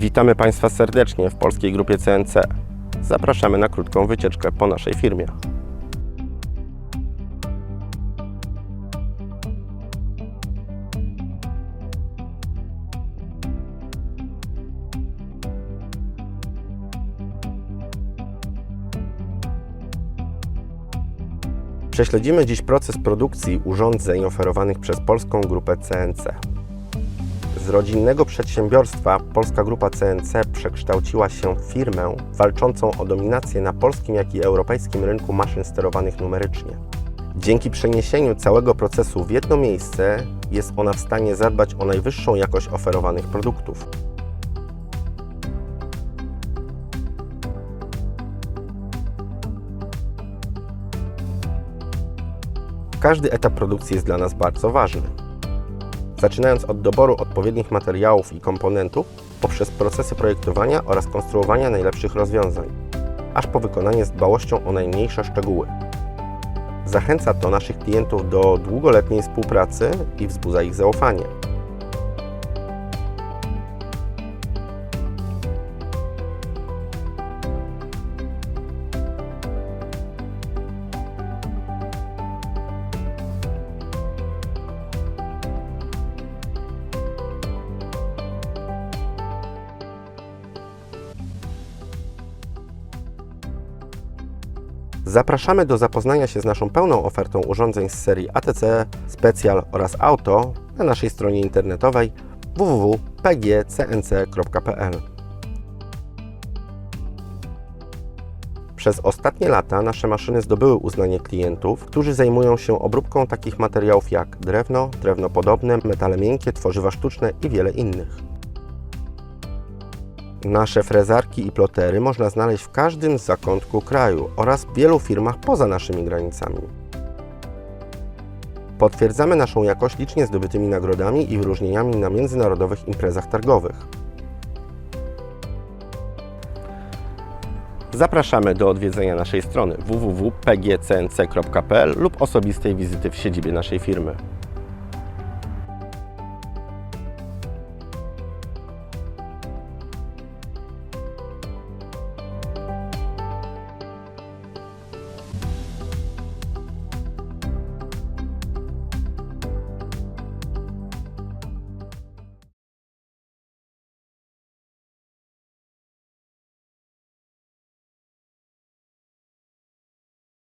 Witamy Państwa serdecznie w polskiej grupie CNC. Zapraszamy na krótką wycieczkę po naszej firmie. Prześledzimy dziś proces produkcji urządzeń oferowanych przez polską grupę CNC. Rodzinnego przedsiębiorstwa Polska Grupa CNC przekształciła się w firmę walczącą o dominację na polskim, jak i europejskim rynku maszyn sterowanych numerycznie. Dzięki przeniesieniu całego procesu w jedno miejsce jest ona w stanie zadbać o najwyższą jakość oferowanych produktów. Każdy etap produkcji jest dla nas bardzo ważny zaczynając od doboru odpowiednich materiałów i komponentów, poprzez procesy projektowania oraz konstruowania najlepszych rozwiązań, aż po wykonanie z dbałością o najmniejsze szczegóły. Zachęca to naszych klientów do długoletniej współpracy i wzbudza ich zaufanie. Zapraszamy do zapoznania się z naszą pełną ofertą urządzeń z serii ATC, Special oraz Auto na naszej stronie internetowej www.pgcnc.pl. Przez ostatnie lata nasze maszyny zdobyły uznanie klientów, którzy zajmują się obróbką takich materiałów jak drewno, drewno podobne, metale miękkie, tworzywa sztuczne i wiele innych. Nasze frezarki i plotery można znaleźć w każdym zakątku kraju oraz w wielu firmach poza naszymi granicami. Potwierdzamy naszą jakość licznie zdobytymi nagrodami i wyróżnieniami na międzynarodowych imprezach targowych. Zapraszamy do odwiedzenia naszej strony www.pgcnc.pl lub osobistej wizyty w siedzibie naszej firmy.